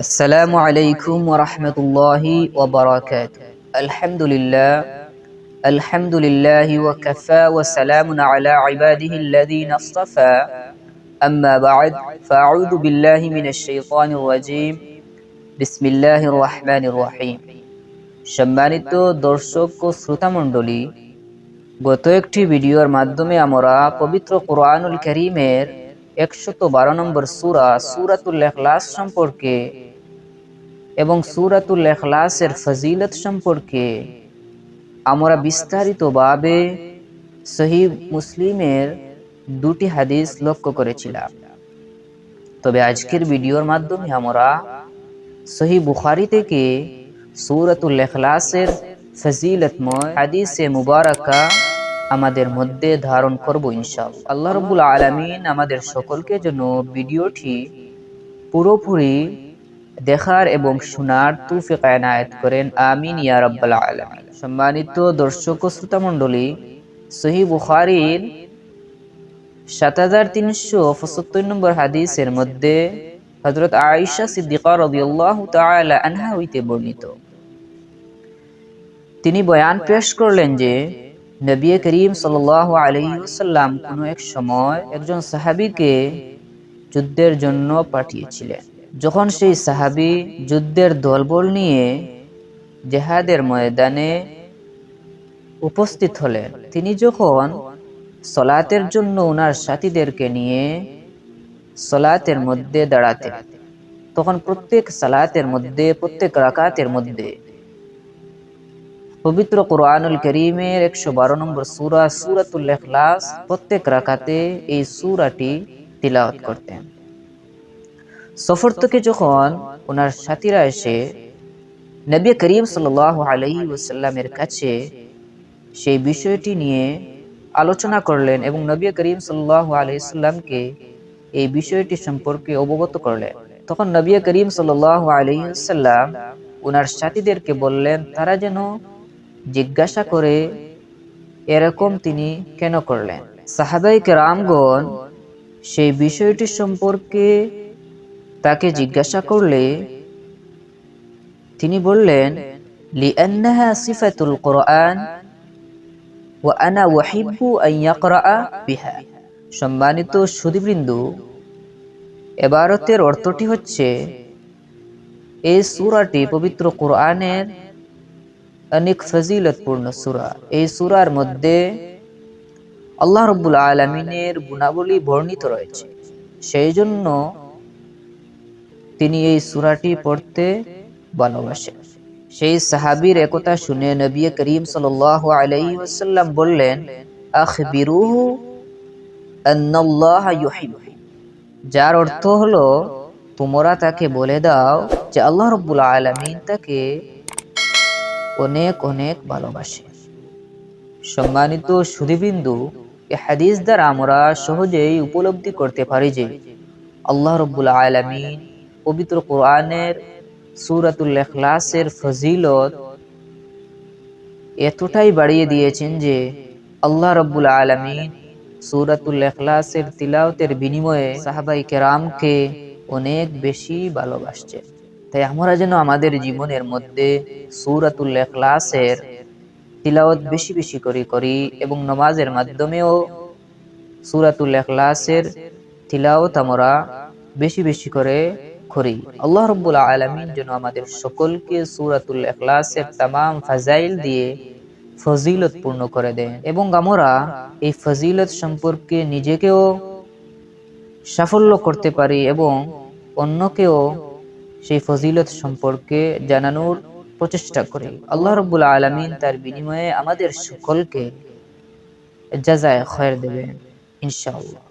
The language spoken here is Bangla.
السلام عليكم ورحمة الله وبركاته الحمد لله الحمد لله وكفى وسلام على عباده الذين اصطفى أما بعد فأعوذ بالله من الشيطان الرجيم بسم الله الرحمن الرحيم সম্মানিত দর্শক ও শ্রোতামণ্ডলী গত একটি ভিডিওর মাধ্যমে আমরা পবিত্র কোরআনুল করিমের একশত বারো নম্বর সুরা, সুরাতুল এখলাস সম্পর্কে এবং সুরাতুল এখলাসের ফজিলত সম্পর্কে আমরা বিস্তারিতভাবে সহি মুসলিমের দুটি হাদিস লক্ষ্য করেছিলাম। তবে আজকের ভিডিওর মাধ্যমে আমরা সহি বুখারি থেকে সুরাতুল এখলাসের ফজিলতময় হাদিসে মুবারকা আমাদের মধ্যে ধারণ করব ইনশাল আল্লাহ রবুল আলমিন আমাদের সকলকে জন্য ভিডিওটি পুরোপুরি দেখার এবং শোনার তুফিক এনায়েত করেন। আমিন ইয়া রব্বাল আলমিন। সম্মানিত দর্শক ও শ্রোতা মণ্ডলী, সহি বুখারির সাত হাজার তিনশো পঁচাত্তর নম্বর হাদিসের মধ্যে হজরত আয়েশা সিদ্দিকা রবিউল্লাহ তাআলা আনহা হইতে বর্ণিত। তিনি বয়ান পেশ করলেন যে নবী করিম সাল্লাহ আলহিসাল্লাম কোনো এক সময় একজন সাহাবিকে যুদ্ধের জন্য পাঠিয়েছিলেন। যখন সেই সাহাবি যুদ্ধের দলবল নিয়ে জেহাদের ময়দানে উপস্থিত হলেন, তিনি যখন সলাতের জন্য ওনার সাথীদেরকে নিয়ে সলাতের মধ্যে দাঁড়াতেন, তখন প্রত্যেক সালাতের মধ্যে, প্রত্যেক রাকাতের মধ্যে পবিত্র কোরআনুল করিমের একশো বারো নম্বর সুরা সুরাতুল এখলাস প্রত্যেক রাকাতে এই সুরাটি তিলাওয়াত করতেন। সফর থেকে যখন ওনার সাথীরা এসে নবী করিম সাল আলহি ওসাল্লামের কাছে সেই বিষয়টি নিয়ে আলোচনা করলেন এবং নবী করিম সাল্লাহ আলহিসাল্লামকে এই বিষয়টি সম্পর্কে অবগত করলেন। তখন নবী করিম সাল আলহিসাল্লাম ওনার সাথীদেরকে বললেন, তারা যেন জিজ্ঞাসা করে, এরকম তিনি কেন করলেন? সাহাবাই রামগণ সেই বিষয়টি সম্পর্কে তাকে জিজ্ঞাসা করলে, তিনি বললেন সম্মানিত সুদীবৃন্দু, এবারতের অর্থটি হচ্ছে, এই সূরাটি পবিত্র কোরআনের অনেক ফজিলতপূর্ণ সূরা। এই সূরার মধ্যে আল্লাহ রব্বুল আলমিনের গুণাবলী বর্ণিত রয়েছে। সেই জন্য তিনি এই সুরাটি পড়তে ভালোবাসেন সেই সাহাবির একতা শুনে নবী করিম সাল আলাই ওসাল্লাম বললেন, আখবিরুহু যার অর্থ হলো, তোমরা তাকে বলে দাও যে আল্লাহ রব্বুল আলমিন তাকে অনেক অনেক ভালোবাসে। সম্মানিত সুদীবিন্দু এ হাদিস দ্বারা আমরা সহজেই উপলব্ধি করতে পারি যে আল্লাহ রব্বুল আলমিন পবিত্র কোরআনের সুরাতুল এখলাসের ফজিলত এতটাই বাড়িয়ে দিয়েছেন যে আল্লাহ রব্বুল আলমিন সুরাতুল এখলাসের তিলাওতের বিনিময়ে সাহাবাই কেরামকে অনেক বেশি ভালোবাসছে তাই আমরা যেন আমাদের জীবনের মধ্যে সুরাতুল এখলাসের তিলাওত বেশি বেশি করে করি এবং নমাজের মাধ্যমেও সুরাতুল এখলাসের তিলাওত আমরা বেশি বেশি করে করি। আল্লাহ রব্বুল আলমিন যেন আমাদের সকলকে সুরাতুল এখলাসের তাম ফাজাইল দিয়ে ফজিলত পূর্ণ করে দেন এবং আমরা এই ফজিলত সম্পর্কে নিজেকেও সাফল্য করতে পারি এবং অন্যকেও সেই ফজিলত সম্পর্কে জানানোর প্রচেষ্টা করে। আল্লাহ রব্বুল আলমিন তার বিনিময়ে আমাদের সকলকে যাজায় খয়ের দেবেন, ইনশাআল্লাহ।